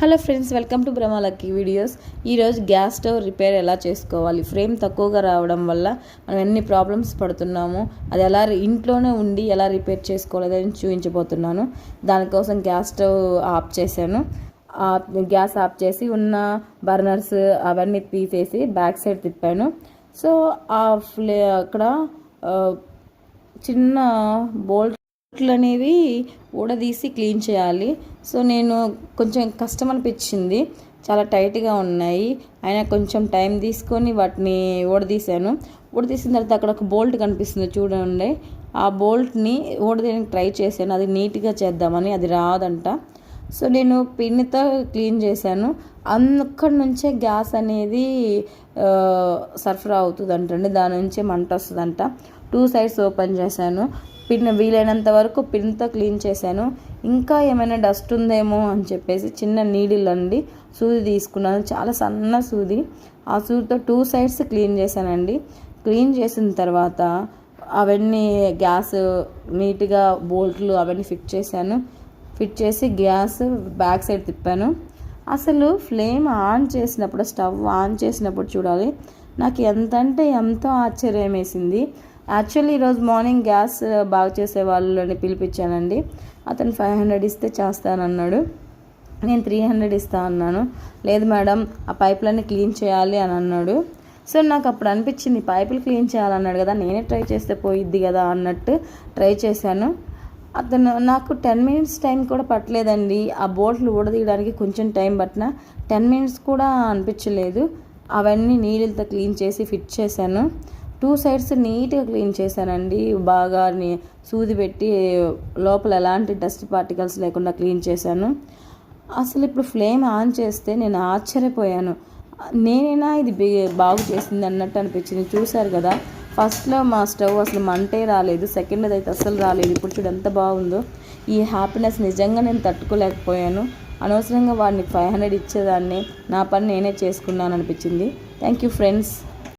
Hello friends welcome to Brahmalakki videos. ఈరోజు gas stove repair ఎలా చేసుకోవాలి? ఫ్రేమ్ తక్కువగా రావడం వల్ల మనం ఎన్ని ప్రాబ్లమ్స్ పడుతున్నాము అది ఎలా ఇంట్లోనే ఉండి ఎలా రిపేర్ చేసుకోలేదని చూపించబోతున్నాను. దానికోసం గ్యాస్ స్టవ్ ఆఫ్ చేశాను. గ్యాస్ ఆఫ్ చేసి ఉన్న బర్నర్స్ అవన్నీ తీసేసి బ్యాక్ సైడ్ తిప్పాను. సో ఆ ఫ్లే అక్కడ చిన్న బోల్ట్ బోట్లు అనేవి ఊడదీసి క్లీన్ చేయాలి. సో నేను కొంచెం కష్టం అనిపించింది చాలా టైట్గా ఉన్నాయి. అయినా కొంచెం టైం తీసుకొని వాటిని ఊడదీశాను. ఊడదీసిన తర్వాత అక్కడ ఒక బోల్ట్ కనిపిస్తుంది చూడండి. ఆ బోల్ట్ని ఊడదీయడానికి ట్రై చేశాను. అది నీట్గా చేద్దామని. అది రాదంట. సో నేను పిన్నితో క్లీన్ చేశాను. అక్కడి నుంచే గ్యాస్ అనేది సరఫరా అవుతుందంటండి. దాని నుంచే మంట వస్తుందంట. టూ సైడ్స్ ఓపెన్ చేశాను. పిన్ వీలైనంత వరకు పిన్తో క్లీన్ చేశాను. ఇంకా ఏమైనా డస్ట్ ఉందేమో అని చెప్పేసి చిన్న నీడిల్ అండి. సూది తీసుకున్నాను. చాలా సన్న సూది. ఆ సూదితో టూ సైడ్స్ క్లీన్ చేశానండి. క్లీన్ చేసిన తర్వాత అవన్నీ గ్యాస్ నీట్గా బోల్ట్లు అవన్నీ ఫిట్ చేశాను. ఫిట్ చేసి గ్యాస్ బ్యాక్ సైడ్ తిప్పాను. అసలు ఫ్లేమ్ ఆన్ చేసినప్పుడు స్టవ్ ఆన్ చేసినప్పుడు చూడాలి. నాకు ఎంత అంటే ఎంతో ఆశ్చర్యం వేసింది. యాక్చువల్లీ ఈరోజు మార్నింగ్ గ్యాస్ బాగా చేసే వాళ్ళని పిలిపించానండి. అతను ఫైవ్ హండ్రెడ్ ఇస్తే చేస్తానన్నాడు. నేను త్రీ హండ్రెడ్ ఇస్తా అన్నాను. లేదు మేడం ఆ పైపులన్నీ క్లీన్ చేయాలి అని అన్నాడు. సో నాకు అప్పుడు అనిపించింది పైపులు క్లీన్ చేయాలన్నాడు కదా నేనే ట్రై చేస్తే పోయిద్ది కదా అన్నట్టు ట్రై చేశాను. అతను నాకు టెన్ మినిట్స్ టైం కూడా పట్టలేదండి. ఆ బోట్లు ఊడదీయడానికి కొంచెం టైం పట్టిన టెన్ మినిట్స్ కూడా అనిపించలేదు. అవన్నీ నీళ్ళతో క్లీన్ చేసి ఫిట్ చేశాను. టూ సైడ్స్ నీట్గా క్లీన్ చేశానండి. బాగా సూది పెట్టి లోపల ఎలాంటి డస్ట్ పార్టికల్స్ లేకుండా క్లీన్ చేశాను. అసలు ఇప్పుడు ఫ్లేమ్ ఆన్ చేస్తే నేను ఆశ్చర్యపోయాను. నేనైనా ఇది బాగు చేసింది అన్నట్టు అనిపించింది. చూశారు కదా ఫస్ట్లో మా స్టవ్ అసలు మంటే రాలేదు సెకండ్ అయితే అసలు రాలేదు. ఇప్పుడు చూడు ఎంత బాగుందో. ఈ హ్యాపీనెస్ నిజంగా నేను తట్టుకోలేకపోయాను. అనవసరంగా వాడిని ఫైవ్ హండ్రెడ్ ఇచ్చేదాన్ని. నా పని నేనే చేసుకున్నాను అనిపించింది థ్యాంక్ యూ ఫ్రెండ్స్.